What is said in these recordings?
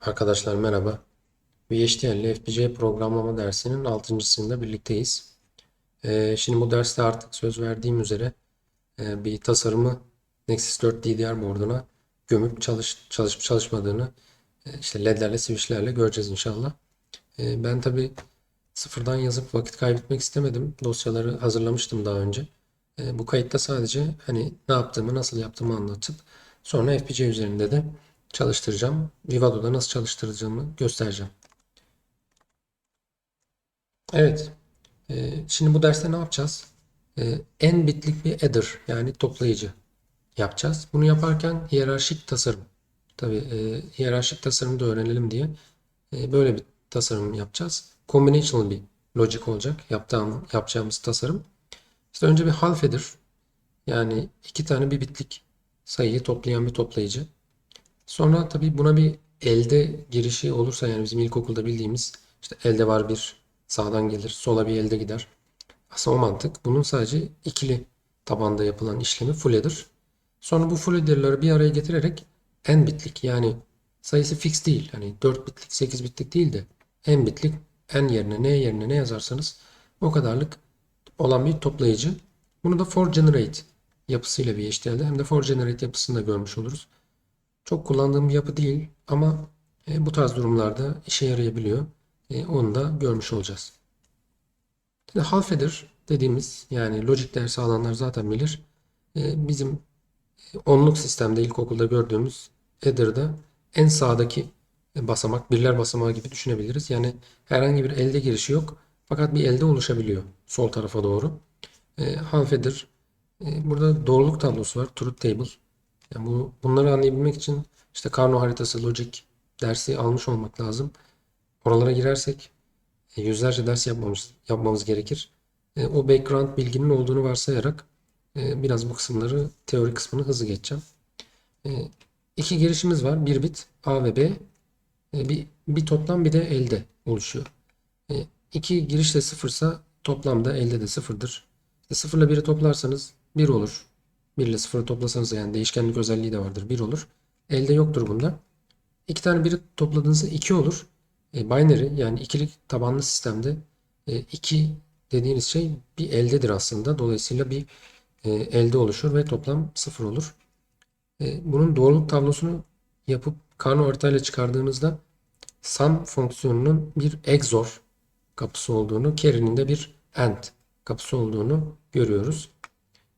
Arkadaşlar merhaba. VHDL FPGA programlama dersinin 6.sında birlikteyiz. Ee, şimdi bu derste artık söz verdiğim üzere e, bir tasarımı Nexus 4 DDR board'una gömüp çalış, çalışıp çalışmadığını e, işte ledlerle, switchlerle göreceğiz inşallah. E, ben tabi sıfırdan yazıp vakit kaybetmek istemedim. Dosyaları hazırlamıştım daha önce. Bu kayıtta sadece hani ne yaptığımı, nasıl yaptığımı anlatıp sonra FPGA üzerinde de çalıştıracağım. Vivado'da nasıl çalıştıracağımı göstereceğim. Evet. e, şimdi bu derste ne yapacağız? E, n bitlik bir adder yani toplayıcı yapacağız. Bunu yaparken hiyerarşik tasarım. Tabii e, hiyerarşik tasarımı da öğrenelim diye böyle bir tasarım yapacağız. Combinational bir logic olacak yaptığım, yapacağımız tasarım. İşte önce bir half adder yani iki tane bir bitlik sayıyı toplayan bir toplayıcı. Sonra tabii buna bir elde girişi olursa yani bizim ilkokulda bildiğimiz işte elde var bir sağdan gelir sola bir elde gider. Aslında o mantık. Bunun sadece ikili tabanda yapılan işlemi full adder. Sonra bu full adder'ları bir araya getirerek n bitlik yani sayısı fix değil. Hani 4 bitlik 8 bitlik değil de n bitlik n yerine n yerine ne yazarsanız o kadarlık olan bir toplayıcı. Bunu da for generate yapısıyla bir HTML'de hem de for generate yapısını da görmüş oluruz. Çok kullandığım bir yapı değil ama e, bu tarz durumlarda işe yarayabiliyor. E, onu da görmüş olacağız. Şimdi half adder dediğimiz yani logic dersi alanlar zaten bilir. E, bizim onluk sistemde ilkokulda gördüğümüz adder'da en sağdaki basamak birler basamağı gibi düşünebiliriz. Yani herhangi bir elde girişi yok fakat bir elde oluşabiliyor sol tarafa doğru. E, half adder e, burada doğruluk tablosu var. Truth table. Yani bu, bunları anlayabilmek için işte Karno haritası, logic dersi almış olmak lazım. Oralara girersek e, yüzlerce ders yapmamız, yapmamız gerekir. E, o background bilginin olduğunu varsayarak e, biraz bu kısımları, teori kısmını hızlı geçeceğim. İki girişimiz var. Bir bit A ve B. Bir, bir toplam bir de elde oluşuyor. İki giriş de sıfırsa toplamda elde de sıfırdır. Sıfırla biri toplarsanız 1 olur. 1 ile 0'ı toplasanız yani değişkenlik özelliği de vardır. 1 olur. Elde yoktur bunda. İki tane biri topladığınızda 2 olur. E, binary yani ikilik tabanlı sistemde 2 e, dediğiniz şey bir eldedir aslında. Dolayısıyla bir e, elde oluşur ve toplam 0 olur. E, bunun doğruluk tablosunu yapıp Karno haritayla çıkardığınızda sum fonksiyonunun bir XOR kapısı olduğunu, carry'nin de bir AND kapısı olduğunu görüyoruz.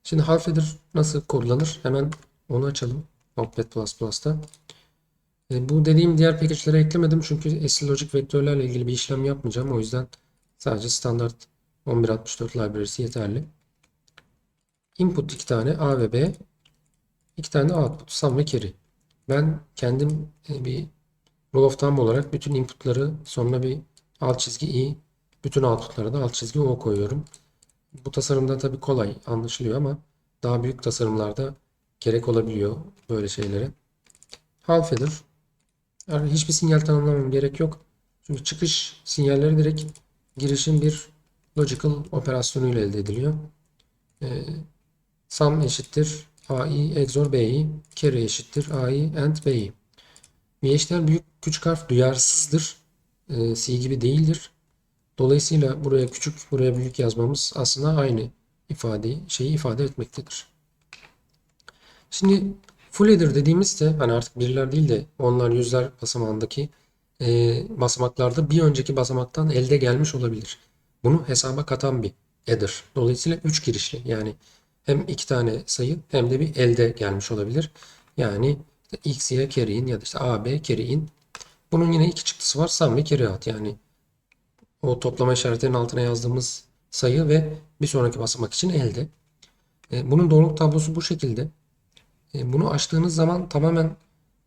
Şimdi half adder nasıl kodlanır? Hemen onu açalım. Notepad++'da. E, bu dediğim diğer package'lere eklemedim çünkü SL Logic vektörlerle ilgili bir işlem yapmayacağım. O yüzden sadece standart 1164 library'si yeterli. Input iki tane A ve B. iki tane output sum ve carry. Ben kendim e, bir rule of thumb olarak bütün inputları sonuna bir alt çizgi i, bütün outputlara da alt çizgi o koyuyorum. Bu tasarımda tabii kolay anlaşılıyor ama daha büyük tasarımlarda gerek olabiliyor böyle şeylere. Half adder. Yani hiçbir sinyal tanımlamam gerek yok. Çünkü çıkış sinyalleri direkt girişin bir logical operasyonuyla elde ediliyor. Ee, sum eşittir AI XOR BI. Carry eşittir AI AND BI. VHDL büyük küçük harf duyarsızdır. Ee, C gibi değildir. Dolayısıyla buraya küçük, buraya büyük yazmamız aslında aynı ifadeyi, şeyi ifade etmektedir. Şimdi full header dediğimizde hani artık birler değil de onlar yüzler basamağındaki e, basamaklarda bir önceki basamaktan elde gelmiş olabilir. Bunu hesaba katan bir header. Dolayısıyla 3 girişli yani hem iki tane sayı hem de bir elde gelmiş olabilir. Yani işte x, y ya da işte a, b carry. Bunun yine iki çıktısı var. Sum ve carry out. Yani o toplama işaretlerinin altına yazdığımız sayı ve bir sonraki basamak için elde. E, bunun doğruluk tablosu bu şekilde. E, bunu açtığınız zaman tamamen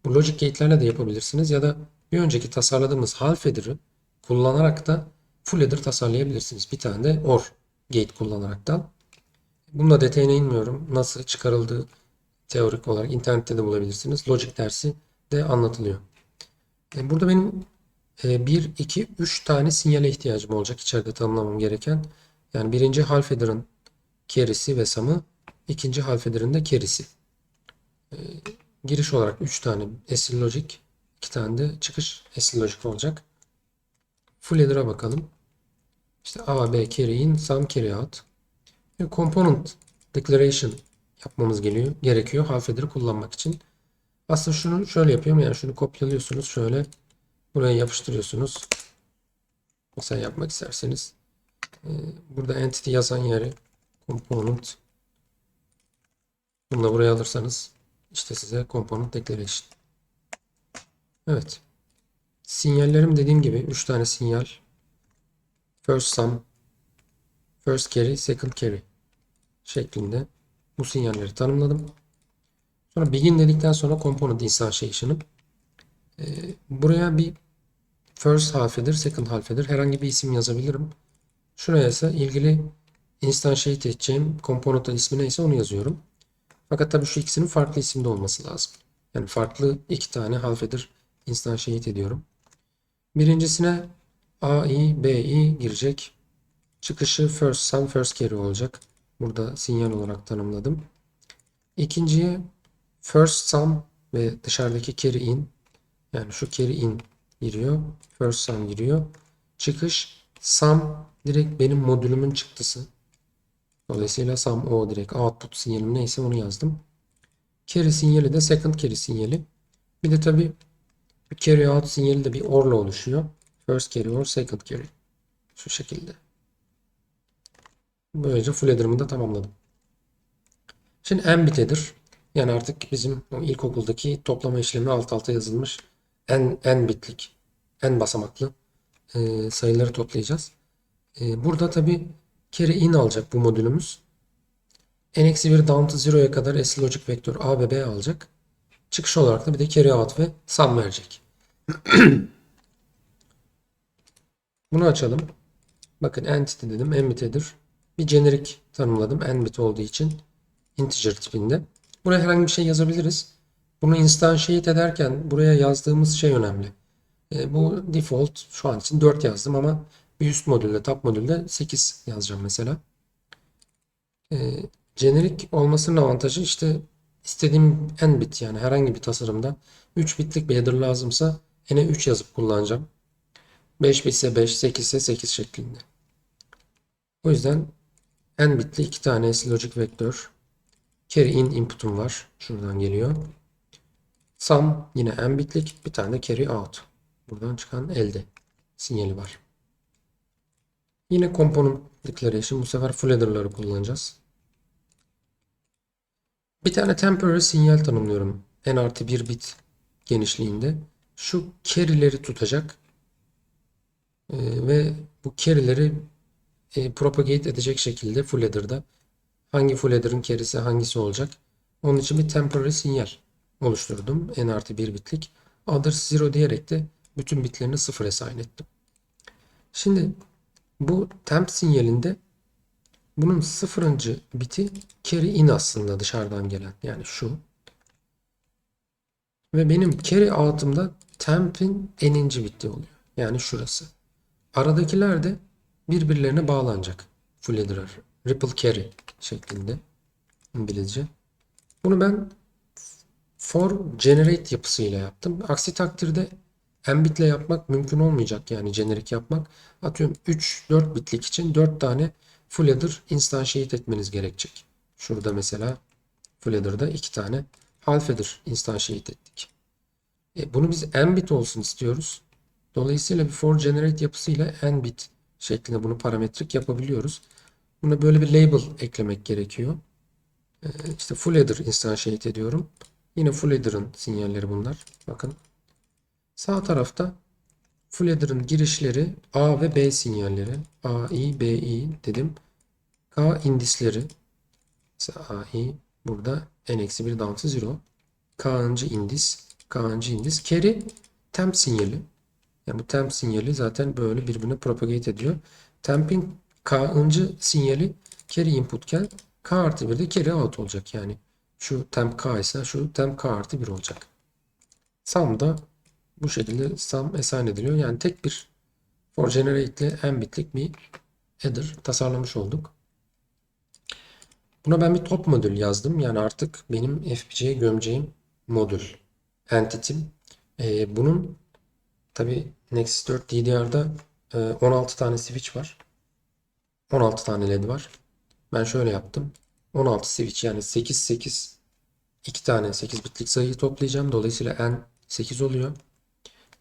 bu logic gate'lerle de yapabilirsiniz ya da bir önceki tasarladığımız half adder'ı kullanarak da full adder tasarlayabilirsiniz. Bir tane de or gate kullanarak da. Bunun da detayına inmiyorum. Nasıl çıkarıldığı teorik olarak internette de bulabilirsiniz. Logic dersi de anlatılıyor. E, burada benim 1, 2, 3 tane sinyale ihtiyacım olacak içeride tanımlamam gereken. Yani birinci half header'ın carry'si ve samı, ikinci half header'ın da carry'si. E, giriş olarak 3 tane SL logic, 2 iki tane de çıkış async logic olacak. Full header'a bakalım. İşte A, B, carry in, sum, carry out. Component declaration yapmamız geliyor, gerekiyor half kullanmak için. Aslında şunu şöyle yapıyorum. Yani şunu kopyalıyorsunuz. Şöyle buraya yapıştırıyorsunuz. Mesela yapmak isterseniz e, burada entity yazan yere component bunu da buraya alırsanız işte size component declaration. Evet. Sinyallerim dediğim gibi 3 tane sinyal. First sum, first carry, second carry şeklinde bu sinyalleri tanımladım. Sonra begin dedikten sonra component instantiation'ı e, buraya bir first half header, second half header herhangi bir isim yazabilirim. Şuraya ise ilgili instantiate edeceğim component'ın ismi neyse onu yazıyorum. Fakat tabii şu ikisinin farklı isimde olması lazım. Yani farklı iki tane half header instantiate ediyorum. Birincisine AI, BI girecek. Çıkışı first sum, first carry olacak. Burada sinyal olarak tanımladım. İkinciye first sum ve dışarıdaki carry in yani şu carry in giriyor. First sum giriyor. Çıkış sum direkt benim modülümün çıktısı. Dolayısıyla sum o direkt output sinyalim neyse onu yazdım. Carry sinyali de second carry sinyali. Bir de tabi carry out sinyali de bir or'la oluşuyor. First carry or second carry. Şu şekilde. Böylece full header'ımı da tamamladım. Şimdi n bit header. Yani artık bizim ilkokuldaki toplama işlemi alt alta yazılmış n, n bitlik, n basamaklı e, sayıları toplayacağız. E, burada tabi carry in alacak bu modülümüz. n-1 down to 0'ya kadar S logic vektör A ve B alacak. Çıkış olarak da bir de carry out ve sum verecek. Bunu açalım. Bakın entity dedim, n bit header. Bir jenerik tanımladım n bit olduğu için integer tipinde. Buraya herhangi bir şey yazabiliriz. Bunu instantiate ederken buraya yazdığımız şey önemli. E, bu default şu an için 4 yazdım ama bir üst modülde, top modülde 8 yazacağım mesela. E, jenerik olmasının avantajı işte istediğim n bit yani herhangi bir tasarımda 3 bitlik bir header lazımsa n'e 3 yazıp kullanacağım. 5 bitse 5, 8 ise 8 şeklinde. O yüzden n bitli 2 tane logic vektör carry in input'um var. Şuradan geliyor. Sum yine n bitlik bir tane carry out. Buradan çıkan elde sinyali var. Yine component declaration bu sefer full header'ları kullanacağız. Bir tane temporary sinyal tanımlıyorum. n artı 1 bit genişliğinde. Şu carry'leri tutacak. Ee, ve bu carry'leri e, propagate edecek şekilde full header'da hangi full header'ın carry'si hangisi olacak. Onun için bir temporary sinyal oluşturdum. n artı 1 bitlik. Others 0 diyerek de bütün bitlerini 0 assign ettim. Şimdi bu temp sinyalinde bunun sıfırıncı biti carry in aslında dışarıdan gelen. Yani şu. Ve benim carry out'ımda temp'in eninci biti oluyor. Yani şurası. Aradakiler de birbirlerine bağlanacak. Full header, ripple carry şeklinde İngilizce. Bunu ben for generate yapısıyla yaptım. Aksi takdirde n bitle yapmak mümkün olmayacak yani generic yapmak. Atıyorum 3-4 bitlik için 4 tane full header instantiate etmeniz gerekecek. Şurada mesela full header'da 2 tane half header instantiate ettik. E, bunu biz n bit olsun istiyoruz. Dolayısıyla bir for generate yapısıyla n bit şeklinde bunu parametrik yapabiliyoruz. Buna böyle bir label eklemek gerekiyor. E, işte full header instantiate ediyorum. Yine full header'ın sinyalleri bunlar. Bakın. Sağ tarafta full header'ın girişleri A ve B sinyalleri. A, I, B, I dedim. K indisleri. Mesela A, I burada n-1 down to 0. K'ıncı indis. K'ıncı indis. Carry temp sinyali. Yani bu temp sinyali zaten böyle birbirine propagate ediyor. Temp'in K'ıncı sinyali carry inputken K artı 1 de carry out olacak yani. Şu temp K ise şu temp K artı 1 olacak. Sum da bu şekilde sum assign ediliyor. Yani tek bir for generate ile n bitlik bir header tasarlamış olduk. Buna ben bir top modül yazdım. Yani artık benim FPGA'ye gömeceğim modül. Entity'm. Ee, bunun tabi Nexus 4 DDR'da e, 16 tane switch var. 16 tane LED var. Ben şöyle yaptım. 16 switch yani 8 8 2 tane 8 bitlik sayıyı toplayacağım. Dolayısıyla n 8 oluyor.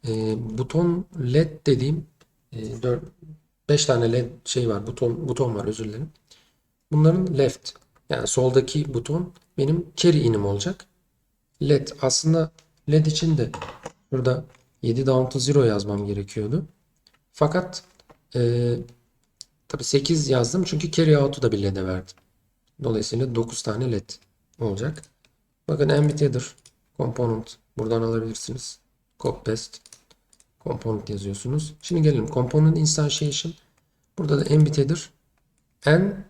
Ee, buton LED dediğim e, 4 5 tane LED şey var. Buton buton var özür dilerim. Bunların left yani soldaki buton benim carry inim olacak. LED aslında LED için de burada 7 down to 0 yazmam gerekiyordu. Fakat e, tabii 8 yazdım çünkü carry out'u da bir LED'e verdim. Dolayısıyla 9 tane LED olacak. Bakın Ambit Header Component buradan alabilirsiniz. Copy paste Component yazıyorsunuz. Şimdi gelelim Component Instantiation. Burada da Ambit Header N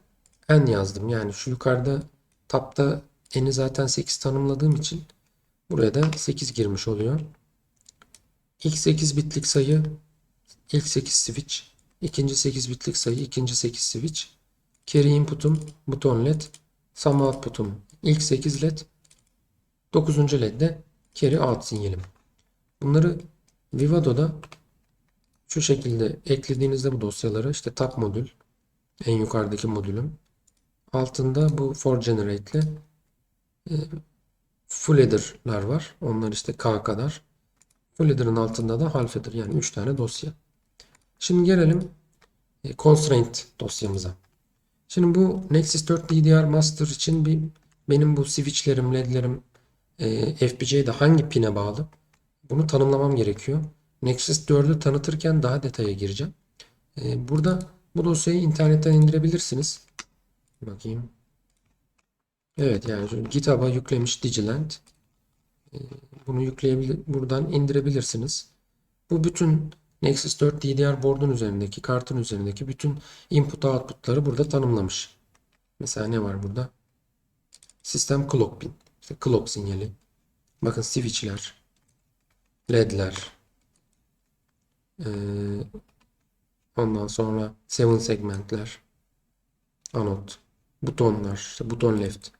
N yazdım. Yani şu yukarıda tab'da N'i zaten 8 tanımladığım için buraya da 8 girmiş oluyor. İlk 8 bitlik sayı ilk 8 switch. ikinci 8 bitlik sayı ikinci 8 switch. Carry input'um buton led. Sum output'um ilk 8 led. 9. ledde carry out sinyalim. Bunları Vivado'da şu şekilde eklediğinizde bu dosyaları işte tab modül en yukarıdaki modülüm altında bu for generate ile e, full header'lar var. Onlar işte K kadar. Full header'ın altında da half header yani 3 tane dosya. Şimdi gelelim e, constraint dosyamıza. Şimdi bu Nexus 4 DDR master için bir benim bu switchlerim, ledlerim e, FPGA'de hangi pin'e bağlı? Bunu tanımlamam gerekiyor. Nexus 4'ü tanıtırken daha detaya gireceğim. E, burada bu dosyayı internetten indirebilirsiniz. Bakayım. Evet yani GitHub'a yüklemiş Digiland. E, bunu yükleyebilir, buradan indirebilirsiniz. Bu bütün Nexus 4 DDR board'un üzerindeki, kartın üzerindeki bütün input output'ları burada tanımlamış. Mesela ne var burada? Sistem clock pin. İşte clock sinyali. Bakın switch'ler, led'ler. Ee, ondan sonra 7 segmentler. Anot. Butonlar. işte buton left.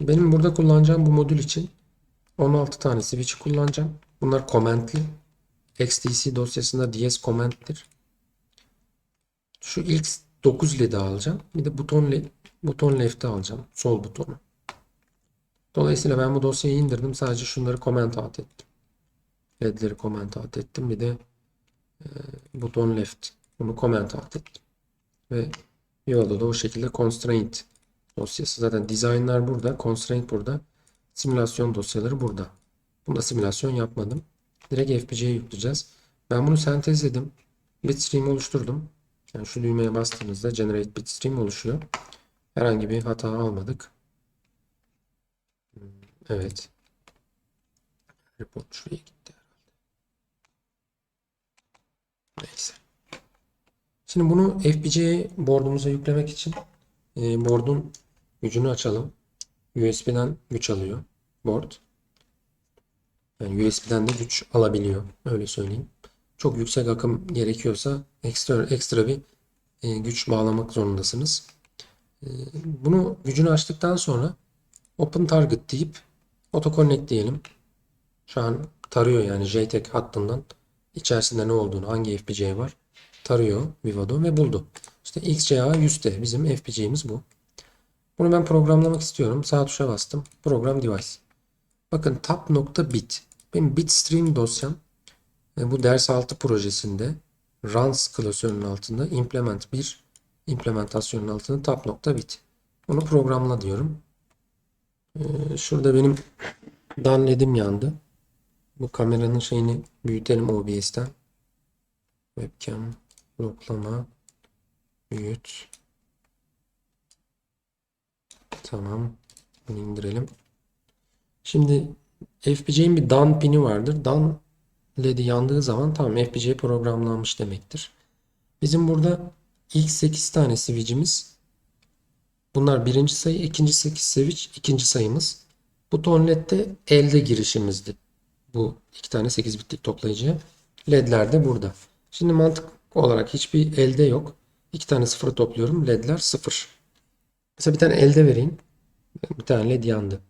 Benim burada kullanacağım bu modül için 16 tane switch kullanacağım. Bunlar commentli. XTC dosyasında DS comment'tir. Şu ilk 9 led'i alacağım. Bir de buton led, buton left'i alacağım. Sol butonu. Dolayısıyla ben bu dosyayı indirdim. Sadece şunları comment out ettim. Led'leri comment out ettim. Bir de e, buton left. Bunu comment out ettim. Ve Viva'da da o şekilde constraint dosyası. Zaten design'lar burada. Constraint burada. Simülasyon dosyaları burada. Bunda simülasyon yapmadım. Direkt FPGA'ya yükleyeceğiz. Ben bunu sentezledim. Bitstream oluşturdum. Yani şu düğmeye bastığınızda generate bitstream oluşuyor. Herhangi bir hata almadık. Evet. Report şuraya gitti herhalde. Neyse. Şimdi bunu FPGA board'umuza yüklemek için e, board'un gücünü açalım. USB'den güç alıyor board. Yani USB'den de güç alabiliyor. Öyle söyleyeyim. Çok yüksek akım gerekiyorsa ekstra ekstra bir e, güç bağlamak zorundasınız. E, bunu gücünü açtıktan sonra Open Target deyip Autoconnect diyelim. Şu an tarıyor yani JTAG hattından içerisinde ne olduğunu, hangi FPGA var tarıyor Vivado ve buldu. İşte XCA 100T bizim FPGA'miz bu. Bunu ben programlamak istiyorum. Sağ tuşa bastım. Program device. Bakın tab.bit. Benim bitstream dosyam e, bu ders altı projesinde runs klasörünün altında implement 1 implementasyonun altında tab.bit. Bunu programla diyorum. Ee, şurada benim dan led'im yandı. Bu kameranın şeyini büyütelim OBS'ten. Webcam loklama büyüt. Tamam. Bunu indirelim. Şimdi FPGA'nin bir DAN pini vardır. DAN LED'i yandığı zaman tamam FPGA programlanmış demektir. Bizim burada ilk 8 tane switch'imiz bunlar birinci sayı, ikinci 8 switch, ikinci sayımız. Bu ton LED'de elde girişimizdi. Bu iki tane 8 bitlik toplayıcıya. LED'ler de burada. Şimdi mantık olarak hiçbir elde yok. İki tane sıfırı topluyorum. LED'ler sıfır. Mesela bir tane elde vereyim. Bir tane LED yandı.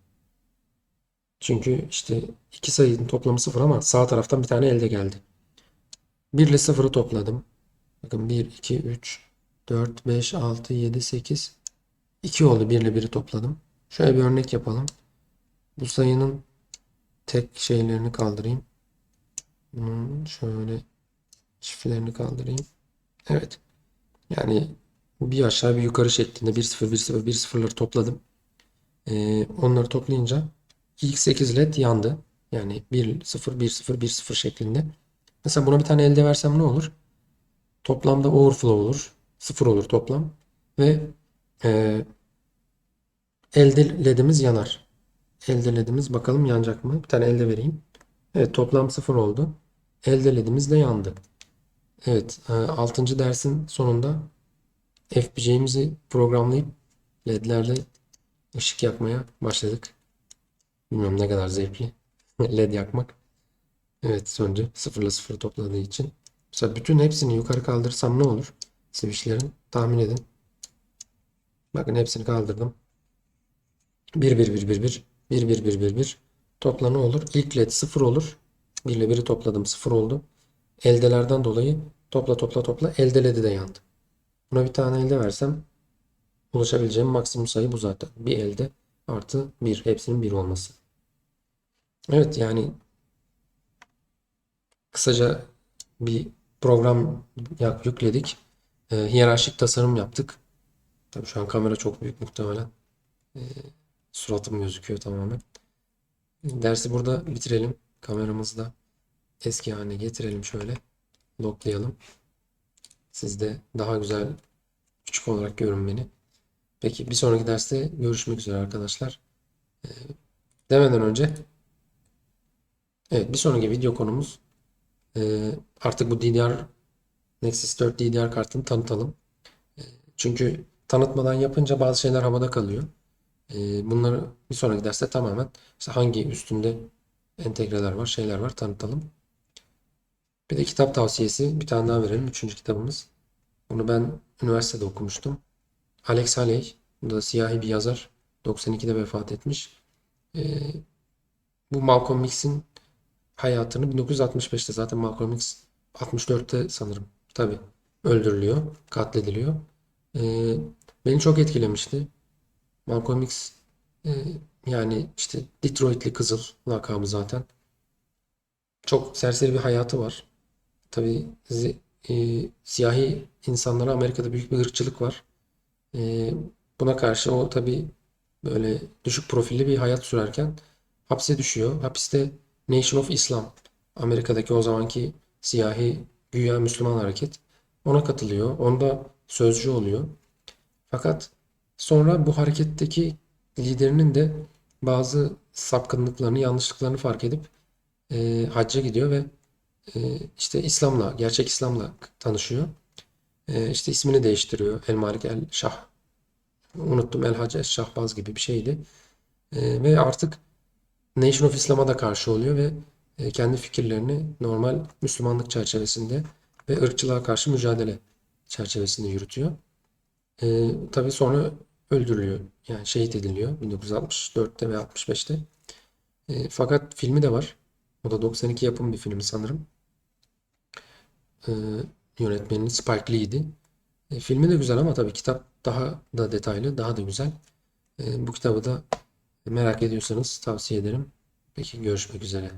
Çünkü işte iki sayının toplamı sıfır ama sağ taraftan bir tane elde geldi. 1 ile 0'ı topladım. Bakın 1, 2, 3, 4, 5, 6, 7, 8. 2 oldu 1 ile 1'i topladım. Şöyle bir örnek yapalım. Bu sayının tek şeylerini kaldırayım. Bunun şöyle çiftlerini kaldırayım. Evet. Yani bir aşağı bir yukarı şeklinde 1 0 1 0 1 0'ları topladım. Ee, onları toplayınca ilk 8 led yandı. Yani 1 0 1 0 1 0 şeklinde. Mesela buna bir tane elde versem ne olur? Toplamda overflow olur. 0 olur toplam. Ve e, elde ledimiz yanar. Elde ledimiz bakalım yanacak mı? Bir tane elde vereyim. Evet toplam 0 oldu. Elde ledimiz de yandı. Evet 6. dersin sonunda FPGA'mizi programlayıp ledlerle ışık yakmaya başladık. Bilmiyorum ne kadar zevkli. LED yakmak. Evet söndü. 0 ile 0 topladığı için. Mesela bütün hepsini yukarı kaldırırsam ne olur? Switchlerin tahmin edin. Bakın hepsini kaldırdım. 1 1 1 1 1 1 1 1 1 1 topla ne olur? İlk led 0 olur. 1 ile 1'i topladım 0 oldu. Eldelerden dolayı topla topla topla elde ledi de yandı. Buna bir tane elde versem ulaşabileceğim maksimum sayı bu zaten. Bir elde artı 1. Hepsinin 1 olması. Evet yani kısaca bir program yükledik. Ee, hiyerarşik tasarım yaptık. Tabii şu an kamera çok büyük muhtemelen. Ee, suratım gözüküyor tamamen. Dersi burada bitirelim. Kameramızı da eski haline getirelim şöyle. Locklayalım. Siz de daha güzel küçük olarak görün beni. Peki bir sonraki derste görüşmek üzere arkadaşlar. Ee, demeden önce evet bir sonraki video konumuz e, artık bu DDR Nexus 4 DDR kartını tanıtalım. E, çünkü tanıtmadan yapınca bazı şeyler havada kalıyor. E, bunları bir sonraki derste tamamen işte hangi üstünde entegreler var, şeyler var tanıtalım. Bir de kitap tavsiyesi bir tane daha verelim. Üçüncü kitabımız. Bunu ben üniversitede okumuştum. Alex Haley, bu da siyahi bir yazar. 92'de vefat etmiş. Ee, bu Malcolm X'in hayatını 1965'te zaten Malcolm X 64'te sanırım tabii öldürülüyor, katlediliyor. Ee, beni çok etkilemişti. Malcolm X e, yani işte Detroitli Kızıl lakabı zaten. Çok serseri bir hayatı var. Tabii zi- e, siyahi insanlara Amerika'da büyük bir ırkçılık var. E, buna karşı o tabii böyle düşük profilli bir hayat sürerken hapse düşüyor. Hapiste Nation of Islam, Amerika'daki o zamanki siyahi güya Müslüman hareket ona katılıyor. Onda sözcü oluyor. Fakat sonra bu hareketteki liderinin de bazı sapkınlıklarını, yanlışlıklarını fark edip e, hacca gidiyor ve e, işte İslam'la, gerçek İslam'la tanışıyor. E, işte ismini değiştiriyor. El Malik El Şah. Unuttum El Hacı El Şahbaz gibi bir şeydi. E, ve artık Nation of Islam'a da karşı oluyor ve e, kendi fikirlerini normal Müslümanlık çerçevesinde ve ırkçılığa karşı mücadele çerçevesinde yürütüyor. E, tabii sonra öldürülüyor. Yani şehit ediliyor 1964'te ve 65'te. E, fakat filmi de var. O da 92 yapım bir film sanırım. E, yönetmeni Spike Lee'ydi. E, filmi de güzel ama tabii kitap daha da detaylı, daha da güzel. E, bu kitabı da merak ediyorsanız tavsiye ederim. Peki görüşmek üzere.